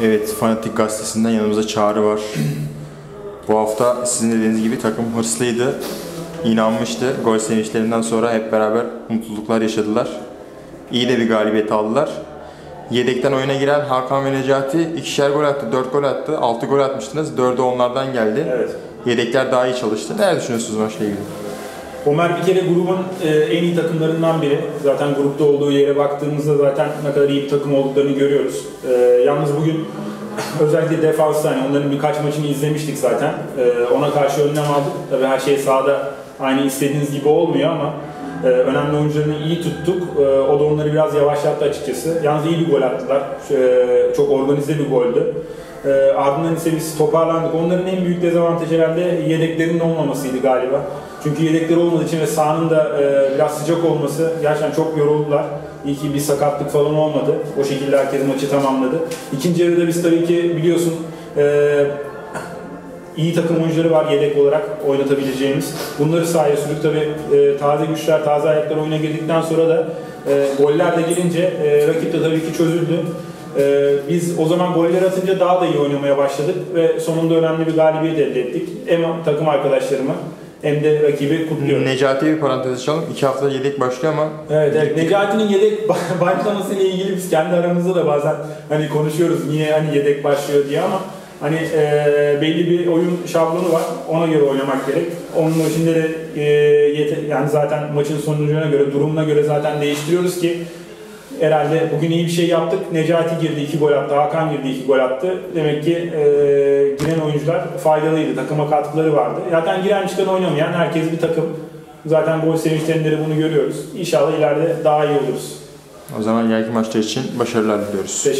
Evet, Fanatik Gazetesi'nden yanımızda Çağrı var. Bu hafta sizin dediğiniz gibi takım hırslıydı, inanmıştı. Gol sevinçlerinden sonra hep beraber mutluluklar yaşadılar. İyi de bir galibiyet aldılar. Yedekten oyuna giren Hakan ve Necati ikişer gol attı, dört gol attı, altı gol atmıştınız. Dördü onlardan geldi. Evet. Yedekler daha iyi çalıştı. Neler düşünüyorsunuz maçla ilgili? Ömer bir kere grubun e, en iyi takımlarından biri. Zaten grupta olduğu yere baktığımızda zaten ne kadar iyi bir takım olduklarını görüyoruz. E, yalnız bugün özellikle defansta hani onların birkaç maçını izlemiştik zaten. E, ona karşı önlem aldık. Tabii her şey sahada aynı istediğiniz gibi olmuyor ama e, önemli oyuncularını iyi tuttuk. E, o da onları biraz yavaşlattı açıkçası. Yalnız iyi bir gol attılar. E, çok organize bir goldü. E, ardından ise biz toparlandık. Onların en büyük dezavantajı herhalde yedeklerinin olmamasıydı galiba. Çünkü yedekleri olmadığı için ve sahanın da e, biraz sıcak olması gerçekten çok yoruldular. İyi ki bir sakatlık falan olmadı. O şekilde herkes maçı tamamladı. İkinci yarıda biz tabii ki biliyorsun e, iyi takım oyuncuları var yedek olarak oynatabileceğimiz. Bunları sahaya sürdük tabii e, taze güçler, taze ayaklar oyuna girdikten sonra da e, goller de gelince e, rakip de tabii ki çözüldü. E, biz o zaman goller atınca daha da iyi oynamaya başladık ve sonunda önemli bir galibiyet elde ettik. Hem takım arkadaşlarımı hem de rakibi kutluyorum. Necati'ye bir parantez açalım. İki hafta yedek başlıyor ama Evet, evet. Necati'nin yedek başlaması ile ilgili biz kendi aramızda da bazen hani konuşuyoruz niye hani yedek başlıyor diye ama hani e, belli bir oyun şablonu var. Ona göre oynamak gerek. Onun içinde de e, yete- yani zaten maçın sonucuna göre, durumuna göre zaten değiştiriyoruz ki herhalde bugün iyi bir şey yaptık. Necati girdi, iki gol attı. Hakan girdi, iki gol attı. Demek ki e, giren oyuncular faydalıydı. Takıma katkıları vardı. Zaten giren çıkan oynamayan herkes bir takım. Zaten gol sevinçlerinde de bunu görüyoruz. İnşallah ileride daha iyi oluruz. o zaman ileriki maçlar için başarılar diliyoruz. Teşekkür